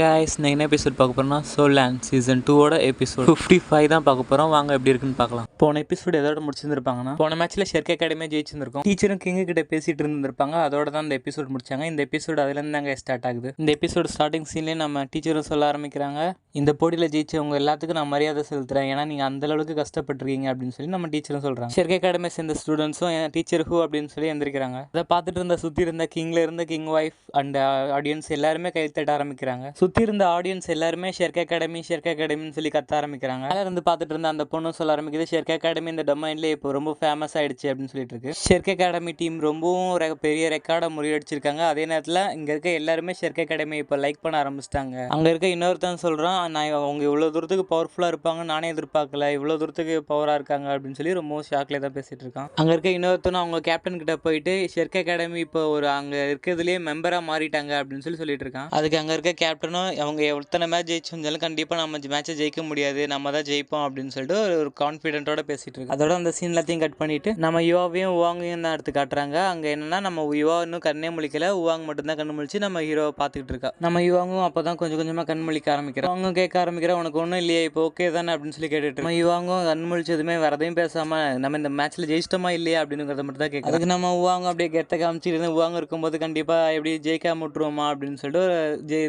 Guys நான் என்ன episode பார்க்க போகிறோம்னா சோலான் சீசன் டூவோட எபிசோட் ஃபிஃப்டி ஃபைவ் தான் பார்க்க போகிறோம் வாங்க எப்படி இருக்குன்னு பார்க்கலாம். போன எபிசோட் எதோட முடிச்சிருந்துருப்பாங்கன்னா போன மேட்ச்சில் ஷெர்க் அகாடமியாக ஜெயிச்சிருந்திருக்கும். டீச்சரும் கிங்கு கிட்ட பேசிட்டு இருந்திருப்பாங்க. அதோட தான் இந்த எபிசோட் முடிச்சாங்க. இந்த எபிசோட் அதுலேருந்து தாங்க ஸ்டார்ட் ஆகுது. இந்த எபிசோட் ஸ்டார்டிங் சீன்லேயே நம்ம டீச்சரும் சொல்ல ஆரம்பிக்கிறாங்க. இந்த போட்டியில் ஜெயிச்சவங்க எல்லாத்துக்கும் நான் மரியாதை செலுத்துறேன். ஏன்னா நீங்கள் அந்த அளவுக்கு கஷ்டப்பட்டிருக்கீங்க அப்படின்னு சொல்லி நம்ம டீச்சரும் சொல்கிறாங்க ஷெர்க் அகாடமி சேர்ந்த ஸ்டூடெண்ட்ஸும் டீச்சர் ஹூ அப்படின்னு சொல்லி எந்திரிக்கிறாங்க. அதை பார்த்துட்டு இருந்த சுற்றி இருந்த கிங்ல இருந்த கிங் ஒய்ஃப் அண்ட் ஆடியன்ஸ் எல்லாருமே கைத்தட்ட ஆரம்பிக்கிறாங்க. சுற்றி இருந்த ஆடியன்ஸ் எல்லாருமே ஷெர்க் அகாடமி ஷெர்க் அகாடமின்னு சொல்லி கத்த ஆரம்பிக்கிறாங்க. அதில் இருந்து பார்த்துட்டு இருந்த அந்த பொண்ணு சொல்ல ஆரம்பிக்குது ஷெர்க் அகாடமி இந்த டொமைன்ல இப்போ ரொம்ப ஃபேமஸ் ஆயிடுச்சு அப்படின்னு சொல்லிட்டு இருக்கு ஷெர்க் அகாடமி டீம் ரொம்பவும் ரெ- பெரிய ரெக்கார்டை முறியடிச்சிருக்காங்க. அதே நேரத்தில் இங்கே இருக்க எல்லாருமே ஷெர்க் அகாடமி இப்போ லைக் பண்ண ஆரம்பிச்சிட்டாங்க. அங்கே இருக்க இன்னொருத்தன் சொல்கிறான் நான் அவங்க இவ்வளோ தூரத்துக்கு பவர்ஃபுல்லாக இருப்பாங்க நானே எதிர்பார்க்கல. இவ்வளோ தூரத்துக்கு பவராக இருக்காங்க அப்படின்னு சொல்லி ரொம்ப ஷாக்லேயே தான் பேசிட்டு இருக்கான். அங்கே இருக்க இன்னொருத்தனும் அவங்க கேப்டன் கிட்ட போயிட்டு ஷெர்க் அகாடமி இப்போ ஒரு அங்கே இருக்கிறதுலேயே மெம்பராக மாறிட்டாங்க அப்படின்னு சொல்லி சொல்லிட்டு இருக்கான். அதுக்கு அங்கே இருக்க கேப்டன் கேப்டனும் அவங்க எத்தனை மேட்ச் ஜெயிச்சிருந்தாலும் கண்டிப்பாக நம்ம மேட்சை ஜெயிக்க முடியாது. நம்ம தான் ஜெயிப்போம் அப்படின்னு சொல்லிட்டு ஒரு- கான்ஃபிடென்ட்டோட பேசிட்டு இருக்கு அதோட அந்த சீன் எல்லாத்தையும் கட் பண்ணிட்டு நம்ம யுவாவையும் உவாங்கையும் தான் எடுத்து காட்டுறாங்க. அங்கே என்னன்னா நம்ம யுவா இன்னும் கண்ணே முழிக்கல. உவாங் மட்டும்தான் கண் முழிச்சு நம்ம ஹீரோவை பார்த்துக்கிட்டு இருக்கா. நம்ம யுவாங்கும் அப்போ தான் கொஞ்சம் கொஞ்சமாக கண் முழிக்க ஆரம்பிக்கிறோம் அவங்க கேட்க ஆரம்பிக்கிறோம் உனக்கு ஒன்றும் இல்லையே இப்போ ஓகே தானே? அப்படின்னு சொல்லி கேட்டுட்டு நம்ம யுவாங்கும் கண் முழிச்சதுமே வரதையும் பேசாம நம்ம இந்த மேட்ச்ல ஜெயிச்சிட்டோமா இல்லையா? அப்படிங்கிறத மட்டும் தான் கேட்க அதுக்கு நம்ம உவாங்க அப்படியே கெத்த காமிச்சிட்டு இருந்து உவாங்க இருக்கும்போது கண்டிப்பாக எப்படி ஜெயிக்காம விட்டுருவோமா? அப்படின்னு சொல்லிட்டு ஒரு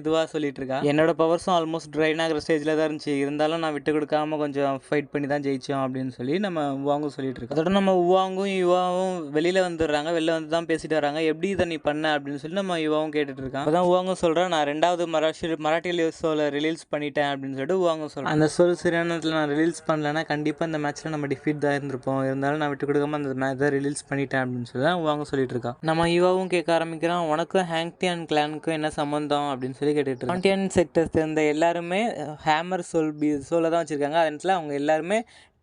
இதுவாக சொல்லிட்டு இருக்கா என்னோட பவர்ஸும் ஆல்மோஸ்ட் ட்ரைன் ஆகிற ஸ்டேஜில் தான் இருந்துச்சு. இருந்தாலும் நான் விட்டு கொடுக்காம கொஞ்சம் ஃபைட் பண்ணி தான் ஜெயிச்சோம் அப்படின்னு சொல்லி நம்ம உவாங்கும் சொல்லிட்டு இருக்கோம் அதோட நம்ம உவாங்கும் யுவாவும் வெளியில் வந்துடுறாங்க. வெளில வந்து தான் பேசிட்டு வராங்க. எப்படி இதை நீ பண்ண அப்படின்னு சொல்லி நம்ம யுவாவும் கேட்டுட்டு இருக்கான் அதான் உவாங்கும் சொல்கிறேன் நான் ரெண்டாவது மராஷி மராட்டி சோலை ரிலீஸ் பண்ணிட்டேன் அப்படின்னு சொல்லிட்டு உவாங்கும் சொல்கிறேன் அந்த சொல் சரியானத்தில் நான் ரிலீஸ் பண்ணலன்னா கண்டிப்பாக இந்த மேட்ச்சில் நம்ம டிஃபீட் தான் இருந்திருப்போம். இருந்தாலும் நான் விட்டு கொடுக்காம அந்த மேட்ச் தான் ரிலீஸ் பண்ணிட்டேன் அப்படின்னு சொல்லி தான் உவாங்க சொல்லிட்டு இருக்கான் நம்ம யுவாவும் கேட்க ஆரம்பிக்கிறான் உனக்கும் ஹேங்டியன் கிளானுக்கும் என்ன சம்மந்தம் அப்படின்னு சொல்லி கேட்டுட்டு இருக்கான் ஹேங்டியன் செக்டர் சேர்ந்த எல்லாருமே ஹேமர் சோல் பி சோலை தான் வச்சுருக்காங்க. அதனால அவங்க எல்லாருமே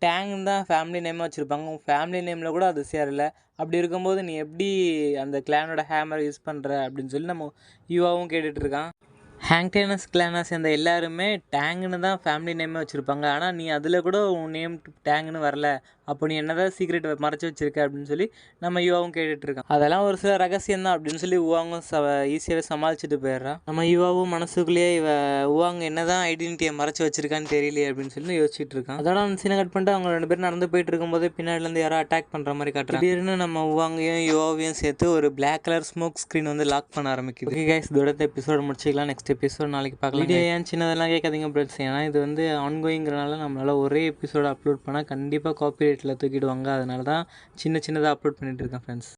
டேங் தான் ஃபேமிலி நேமாக வச்சுருப்பாங்க. உங்கள் ஃபேமிலி நேமில் கூட அது சேரலை அப்படி இருக்கும்போது நீ எப்படி அந்த கிளானோட ஹேமர் யூஸ் பண்ணுற அப்படின்னு சொல்லி நம்ம யூவாவும் கேட்டுட்ருக்கான் ஹேங்டேனஸ் கிளானை சேர்ந்த எல்லாருமே டேங்குன்னு தான் ஃபேமிலி நேமே வச்சுருப்பாங்க. ஆனால் நீ அதில் கூட உன் நேம் டேங்குன்னு வரல. அப்போ நீ என்னதான் சீக்ரெட் மறைச்சு வச்சிருக்க அப்படின்னு சொல்லி நம்ம யுவாவும் கேட்டுட்டு இருக்கான் அதெல்லாம் ஒரு சில ரகசியம் தான் அப்படின்னு சொல்லி உவாங்கும் ச ஈஸியாகவே சமாளிச்சுட்டு போயிடுறான். நம்ம யுவாவும் மனசுக்குள்ளேயே இவ உவாங்க என்னதான் ஐடென்டிட்டியை மறைச்சு வச்சிருக்கான்னு தெரியலையே அப்படின்னு சொல்லி யோசிச்சுட்டு இருக்கான் அதோட அந்த சீனை கட் பண்ணிட்டு அவங்க ரெண்டு பேரும் நடந்து போயிட்டு இருக்கும்போது பின்னாடிலேருந்து யாரோ அட்டாக் பண்ணுற மாதிரி காட்டுறாங்க திடீர்னு நம்ம உவாங்கையும் யுவாவையும் சேர்த்து ஒரு பிளாக் கலர் ஸ்மோக் ஸ்க்ரீன் வந்து லாக் பண்ண ஆரம்பிக்குது. ஓகே கைஸ் இதோட எபிசோட் முடிச்சிக்கலாம். நெக்ஸ்ட் எபிசோட் நாளைக்கு பார்க்கலாம். வீடியோ ஏன் சின்னதெல்லாம் கேட்காதீங்க பிரட்ஸ் ஏன்னா இது வந்து ஆன்கோயிங்கிறனால நம்மளால ஒரே எபிசோட் அப்லோட் பண்ணால் கண்டிப்பாக காப்பிரைட்டில் தூக்கிடுவாங்க. அதனால தான் சின்ன சின்னதாக அப்லோட் பண்ணிட்டு இருக்கேன் ஃப்ரெண்ட்ஸ்